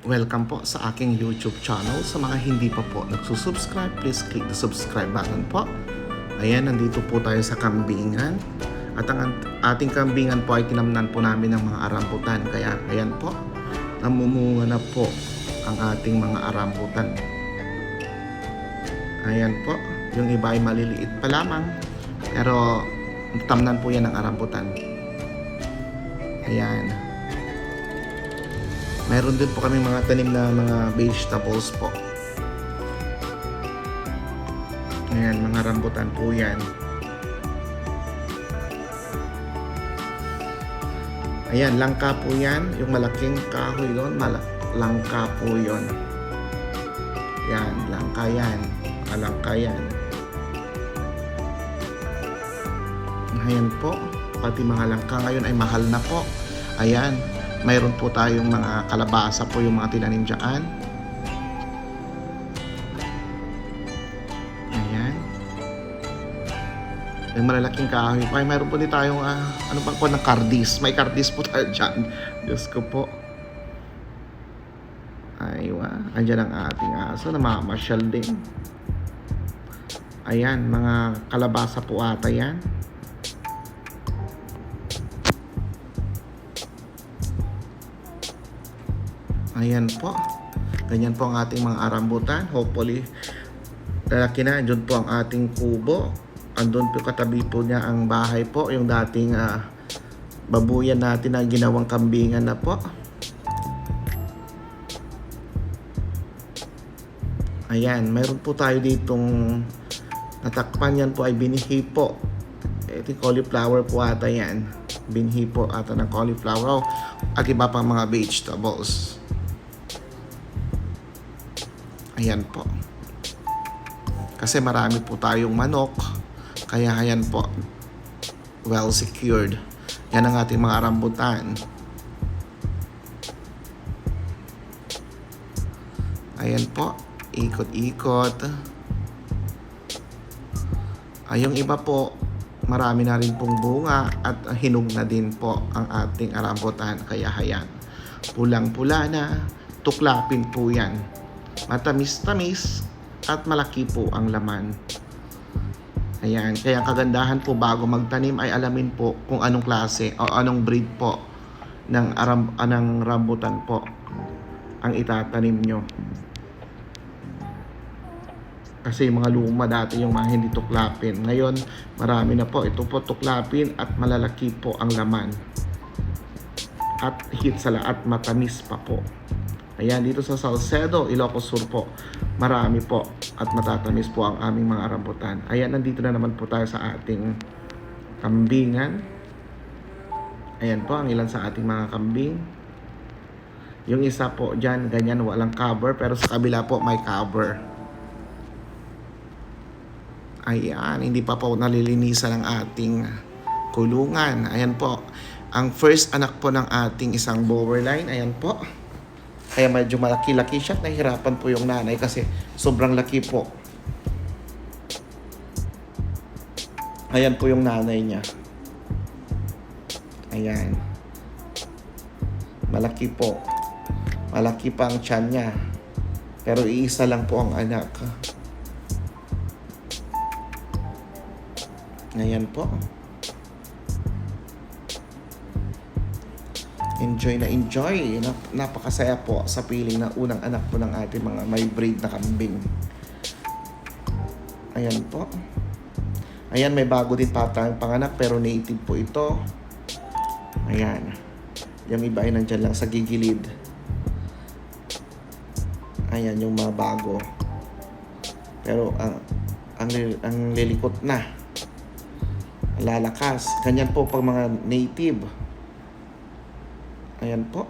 Welcome po sa aking YouTube channel. Sa mga hindi pa po nagsusubscribe, please click the subscribe button po. Ayan, nandito po tayo sa kambingan. At ang ating kambingan po ay tinamnan po namin ng mga arambutan. Kaya ayan po, namumunga na po ang ating mga arambutan. Ayan po, yung iba ay maliliit pa lamang. Pero tamnan po yan ng arambutan. Ayan. Meron din po kami mga tanim na mga vegetables po. Ayan, mga rambutan po yan. Ayan, langka po yan. Yung malaking kahoy doon, mala- langka po yon. Yan, langka yan. Alangka yan. Ayan po. Pati mga langka ngayon ay mahal na po. Ayan. Mayroon po tayong mga kalabasa po yung mga tinanim dyan. Ayan. Yung malalaking kahoy. Ay, mayroon po din tayong, ah, ano bang po, ng kardis. May kardis po tayo dyan. Diyos ko po. Aywa. Andyan ang ating aso. Namamasyal din. Ayan, mga kalabasa po ata yan. Ayan po. Ganyan po ang ating mga arambutan. Hopefully, lalaki na. Diyan po ang ating kubo. Andun po katabi po niya ang bahay po. Yung dating ah, babuyan natin na ginawang kambingan na po. Ayan, mayroon po tayo ditong natakpan yan po ay binhi po. Ito yung cauliflower po ata yan. Binhi po ata ng cauliflower. At iba pang mga vegetables. Ayan po. Kasi marami po tayong manok. Kaya ayan po. Well secured. Yan ang ating mga rambutan. Ayan po. Ikot-ikot. Ay, yung iba po, marami na rin pong bunga at hinog na din po ang ating arambutan. Kaya hayan. Pulang-pula na. Tuklapin po yan matamis-tamis at malaki po ang laman. Ayan, kaya ang kagandahan po bago magtanim ay alamin po kung anong klase o anong breed po ng, aram, ng rambutan po ang itatanim nyo. Kasi yung mga luma dati yung mga hindi tuklapin. Ngayon, marami na po. Ito po tuklapin at malalaki po ang laman. At hit sa lahat, matamis pa po. Ayan, dito sa Salcedo, Ilocos Sur po. Marami po at matatamis po ang aming mga rambutan. Ayan, nandito na naman po tayo sa ating kambingan. Ayan po, ang ilan sa ating mga kambing. Yung isa po dyan, ganyan, walang cover. Pero sa kabila po, may cover. Ayan, hindi pa po nalilinisan ang ating kulungan. Ayan po, ang first anak po ng ating isang bower line. Ayan po. Kaya medyo malaki-laki siya. Nahirapan po yung nanay kasi sobrang laki po. Ayan po yung nanay niya. Ayan. Malaki po. Malaki pa ang tiyan niya. Pero iisa lang po ang anak. Ayan po. Enjoy na enjoy. Nap- napakasaya po sa piling na unang anak po ng ating mga may breed na kambing. Ayan po. Ayan, may bago din pa tayong panganak pero native po ito. Ayan. Yung iba ay nandyan lang sa gigilid. Ayan, yung mga bago. Pero ang ang, ang lilikot na. Lalakas. Ganyan po pag mga native. Ayan po.